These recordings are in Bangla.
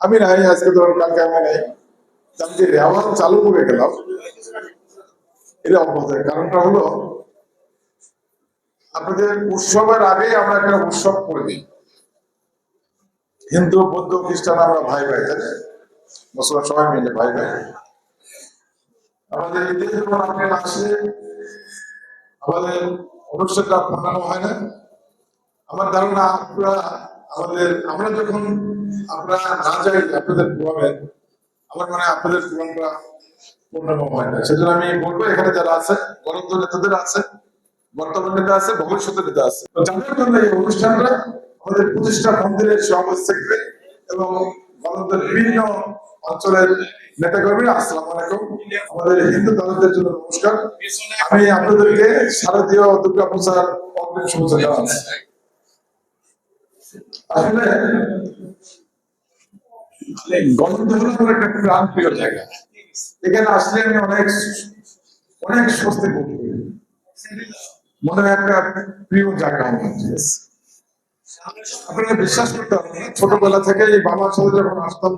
আমি নাই, আজকে ধরুন কালকে আমি নাই। আমি যে রেওয়াজ চালু করে গেলাম এটা অবস্থায় কারণটা হলো, আপনাদের উৎসবের আগে আমরা একটা উৎসব করে দিই। হিন্দু, বৌদ্ধ, খ্রিস্টান, আমরা ভাই ভাই? মুসলমান সবাই মিলে ভাই ভাই। আমাদের ঈদে যখন আপনারা আসলে আমাদের অনুষ্ঠানটা বানানো হয় না। আমার ধারণা আপনারা আমাদের আমরা যখন আমরা না যাই আপনাদের প্রোগ্রামে, আমার মনে আপনাদের প্রোগ্রামটা পূর্ণম হয় না। সেজন্য আমি বলব, এখানে যারা আছে গণতন্ত্র নেতাদের আছে, বর্তমান নেতা আছে, ভবিষ্যতের নেতা আছে। যাদের জন্য এই অনুষ্ঠানটা আমাদের প্রতিষ্ঠা মন্দিরের সভাপতি এবং গণতন্ত্রের বিভিন্ন অঞ্চলের নেতা কর্মীরা আসসালাম আলাইকুম। আমাদের হিন্দু দাদাদের জন্য নমস্কার। আমি আপনাদেরকে শারদীয় দুর্গা পূজার অগ্রিম শুভেচ্ছা জানাচ্ছি। আসলে গণতন্ত্র একটা প্রাণ প্রিয় জায়গা। এখানে আসলে আমি অনেক অনেক স্বস্তি করি। মনে হয় একটা প্রিয় জায়গা আমার কাছে। আপনারা বিশ্বাস করতে হবে, ছোটবেলা থেকে এই বাবার সাথে যখন আসতাম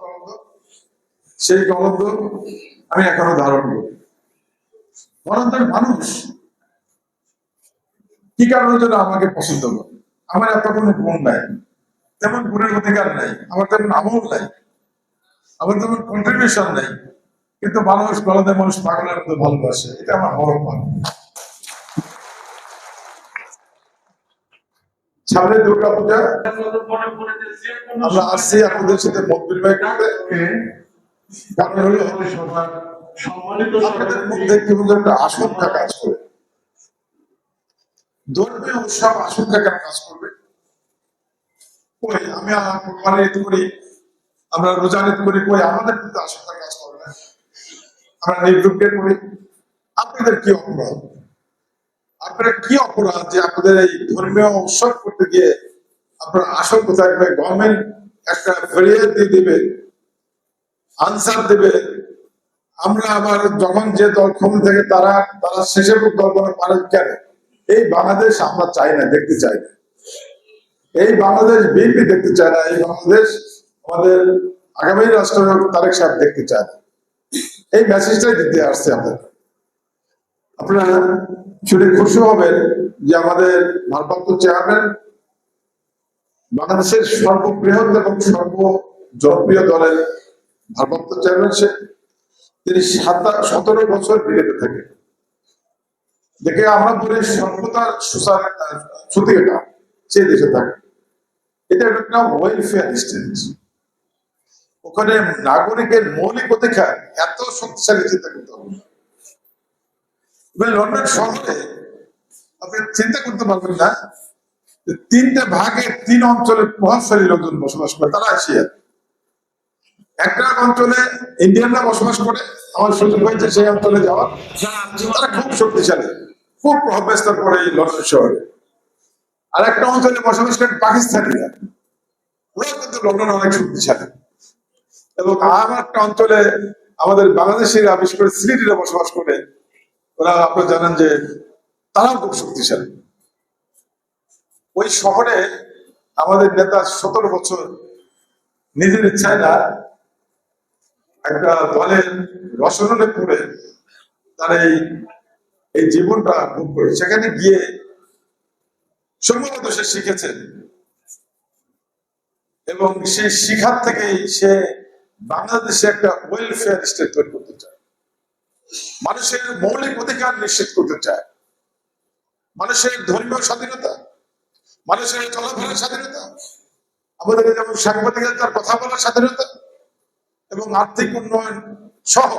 সেই গণতন্ত্র আমি এখনও ধারণ করি। গণতন্ত্রের মানুষ। কি কারণের জন্য আমাকে পছন্দ করে? আমার এত কোনো গুণ নাই। তেমন গুণের অধিকার নাই। আমার তেমন আমল নাই। আমার তেমন কন্ট্রিবিউশন নাই। কিন্তু মানুষ গলাতে মানুষ পাগলের মতো ভালোবাসে। এটা আমার বড় পান সামনে দুর্গা পূজা। আমরা আসছি আপনাদের সাথে মত বিনিময় করতে কারণ হলো আপনাদের মধ্যে একটা আশঙ্কা কাজ করে ধর্মীয় উৎসব আশঙ্কা কেন কাজ করবে? কই আমি কোরবানি ঈদ করি? আমরা রোজা ঈদ করি কই? আমাদের কিন্তু আশঙ্কা কাজ করে না। আমরা নির্দুঃখে করি। আপনাদের কি অপরাধ আপনারা কি অপরাধ যে আপনাদের এই ধর্মীয় উৎসব করতে গিয়ে আপনার আশঙ্কা থাকবে গভর্নমেন্ট একটা দিয়ে দিবে আনসার দেবে? আমরা আবার যখন যে দল ক্ষমতা থেকে তারা তারা শেষের দল করে কেন? এই বাংলাদেশ আমরা চাই না, দেখতে চাই না। এই বাংলাদেশ বিএনপি দেখতে চায় না, এই বাংলাদেশ আমাদের আগামী রাষ্ট্রনায়ক তারেক সাহেব দেখতে চায় না। এই মেসেজটাই দিতে আসছে আমাদের আপনারা শুনে খুশি হবেন যে আমাদের ভারপ্রাপ্ত চেয়ারম্যান বাংলাদেশের সর্ববৃহৎ এবং সর্ব জনপ্রিয় দলের ভারপ্রাপ্ত চেয়ারম্যান সে। তিনি সতেরো বছর বিলেতে থাকে। দেখে আমরা বলি সভ্যতার সুসার ছুটি এটা সেই দেশে থাকে। এটা একটা ওয়েলফেয়ার স্টেট ওখানে নাগরিকের মৌলিক অধিকার এত শক্তিশালী চিন্তা করতে হবে। লন্ডন শহরে আপনি চিন্তা করতে পারবেন না তিনটা ভাগে তিন অঞ্চলে প্রভাবশালী লোকজন বসবাস করে, তারা এশিয়ার। একটা অঞ্চলে ইন্ডিয়ানরা বসবাস করে, আমার সুযোগ হয়েছে সেই অঞ্চলে যাওয়ার। তারা খুব শক্তিশালী, খুব প্রভাব বিস্তার করে এই লন্ডন শহরে। আর একটা অঞ্চলে বসবাস করে পাকিস্তানিরা। ওরা কিন্তু লন্ডনে অনেক শক্তিশালী। এবং আর একটা অঞ্চলে আমাদের বাংলাদেশিরা, বিশেষ করে সিলেটিরা বসবাস করে ওরা আপনারা জানেন যে তারাও খুব শক্তিশালী। ওই শহরে আমাদের নেতা সতেরো বছর নিজের ইচ্ছায় না, একটা দলের রসনে পড়ে তার এই এই জীবনটা ভোগ করে। সেখানে গিয়ে সম্ভবত সে শিখেছেন এবং সেই শিখার থেকেই সে বাংলাদেশে একটা ওয়েলফেয়ার স্টেট তৈরি করতে চায়। মানুষের মৌলিক অধিকার নিশ্চিত করতে চায়। মানুষের ধর্মীয় স্বাধীনতা, মানুষের চলাফেরার স্বাধীনতা, আমাদের যেমন সাংবাদিকতার কথা বলার স্বাধীনতা এবং আর্থিক উন্নয়ন সহ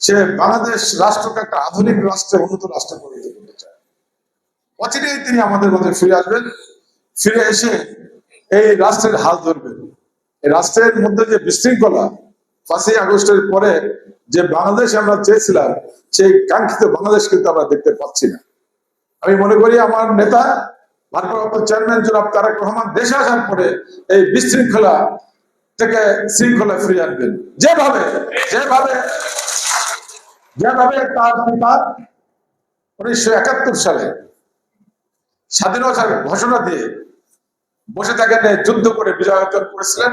সে বাংলাদেশ রাষ্ট্রকে একটা আধুনিক রাষ্ট্রে, উন্নত রাষ্ট্রে পরিণত করতে চায়। অচিরেই তিনি আমাদের মধ্যে ফিরে আসবেন, ফিরে এসে এই রাষ্ট্রের হাল ধরবেন। এই রাষ্ট্রের মধ্যে যে বিশৃঙ্খলা পাঁচই আগস্টের পরে যে বাংলাদেশ আমরা চেয়েছিলাম, সেই কাঙ্ক্ষিত বাংলাদেশ কিন্তু আমরা দেখতে পাচ্ছি না। আমি মনে করি আমার নেতা, ভারপ্রাপ্ত চেয়ারম্যান জনাব তারেক রহমান দেশে আসার পরে এই বিশৃঙ্খলা থেকে শৃঙ্খলা ফিরিয়ে আনবেন। যেভাবে যেভাবে যেভাবে তার পিতা উনিশশো একাত্তর সালে স্বাধীনতার ঘোষণা দিয়ে বসে থাকেন, যুদ্ধ করে বিজয় অর্জন করেছিলেন।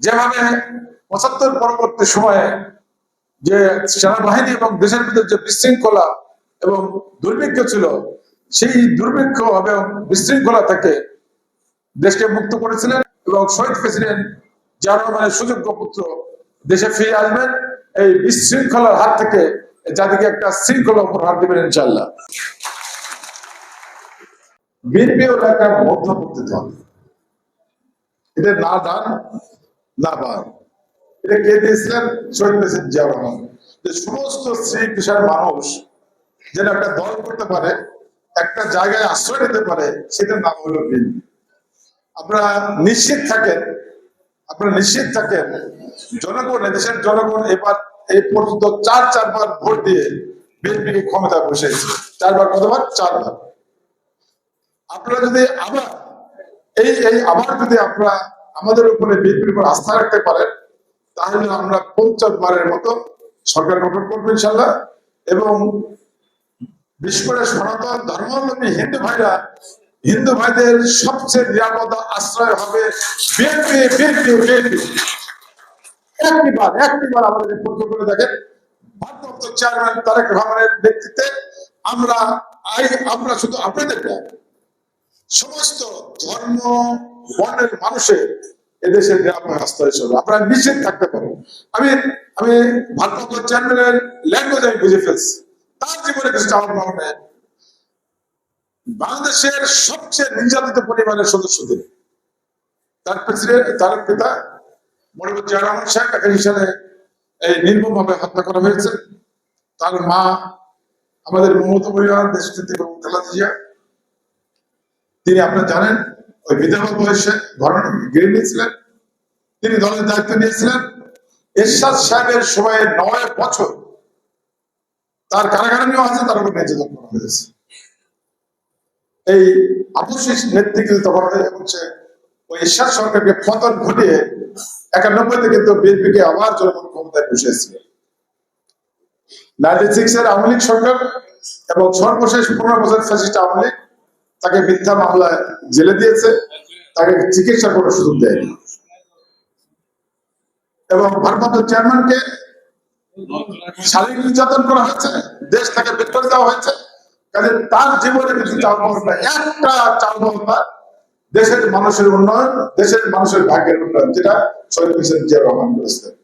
যেভাবে পঁচাত্তর পরবর্তী সময়ে যে সেনাবাহিনী এবং দেশের ভিতরে যে বিশৃঙ্খলা এবং দুর্ভিক্ষ ছিল, সেই দুর্ভিক্ষ এবং বিশৃঙ্খলা থেকে দেশকে মুক্ত করেছিলেন এবং শহীদ প্রেসিডেন্ট যার রহমানের সুযোগ্য পুত্র দেশে ফিরে আসবেন। এই বিশৃঙ্খলার হাত থেকে জাতিকে একটা শৃঙ্খলা উপহার দেবেন ইনশাল্লাহ বিএনপিও একটা মধ্যবর্তী দল। এদের না দান, না বান। এটা কে দিয়েছিলেন? শহীদ জিয়া রহমান। যে সমস্ত স্ত্রী পেশার মানুষ যেন একটা দল করতে পারে, একটা জায়গায় আশ্রয় নিতে পারে, সেটার নাম হলো বিএনপি আপনারা নিশ্চিত থাকেন, আপনারা নিশ্চিত থাকেন, জনগণ, এদেশের জনগণ এবার এই পর্যন্ত চার চারবার ভোট দিয়ে বিএনপিকে ক্ষমতা বসেছে চারবার কতবার? চারবার। আপনারা যদি আবার, এই এই আবার যদি আপনারা আমাদের উপরে বিএনপির উপর আস্থা রাখতে পারেন তাহলে আমরা পঞ্চাশ বারের মতো সরকার গঠন করব ইনশাল্লাহ এবং বিশেষ করে সনাতন ধর্মাবলম্বী হিন্দু ভাইরা, হিন্দু ভাইদের সবচেয়ে নিরাপদ আশ্রয় হবে সমস্ত ধর্ম, বর্ণের মানুষের এদেশের নিরাপদ আশ্রয় হিসেবে। আপনারা নিশ্চিত থাকতে পারেন। আমি আমি ভারপ্রাপ্ত চেয়ারম্যানের ল্যাঙ্গুয়েজ আমি বুঝে ফেলছি। তার জীবনে কিছু চাওয়ার বাংলাদেশের সবচেয়ে নির্যাতিত পরিবারের সদস্যদের তার প্রেসিডেন্ট তার পিতা মনিবুর জিয়া রহমান সাহেব একাশি সালে এই নির্মম ভাবে হত্যা করা হয়েছে। তার মা, আমাদের মমতা পরিবার দেশ জিয়া। তিনি আপনারা জানেন ওই বিধবা বয়সে ঘর গৃহিণী ছিলেন তিনি দলের দায়িত্ব নিয়েছিলেন। এরশাদ সাহেবের সময়ে নয় বছর তার কারাগারে নেওয়া আছে তার উপর নির্যাতন করা হয়েছে। এই আপসিস নেতৃত্ব তখন হচ্ছে, ওই ঈশ্বর সরকারকে পতন ঘটিয়ে একানব্বইতে কিন্তু বিএনপিকে আবার জনগণ ক্ষমতায় বসেছিল নাইনটি সিক্স এর আওয়ামী লীগ সরকার এবং সর্বশেষ পনেরো বছর ফ্যাসিস্ট আওয়ামী লীগ তাকে মিথ্যা মামলায় জেলে দিয়েছে, তাকে চিকিৎসা করার সুযোগ দেয়নি এবং ভারপ্রাপ্ত চেয়ারম্যানকে শারীরিক নির্যাতন করা হয়েছে, দেশ থেকে বের করে দেওয়া হয়েছে, কাজে তার জীবনে কিছু চাল পাওয়া নাই। একটা চাল পাওয়া দেশের মানুষের উন্নয়ন, দেশের মানুষের ভাগ্যের উন্নয়ন, যেটা শহীদ হোসেন জিয়া রহমান করেছিলেন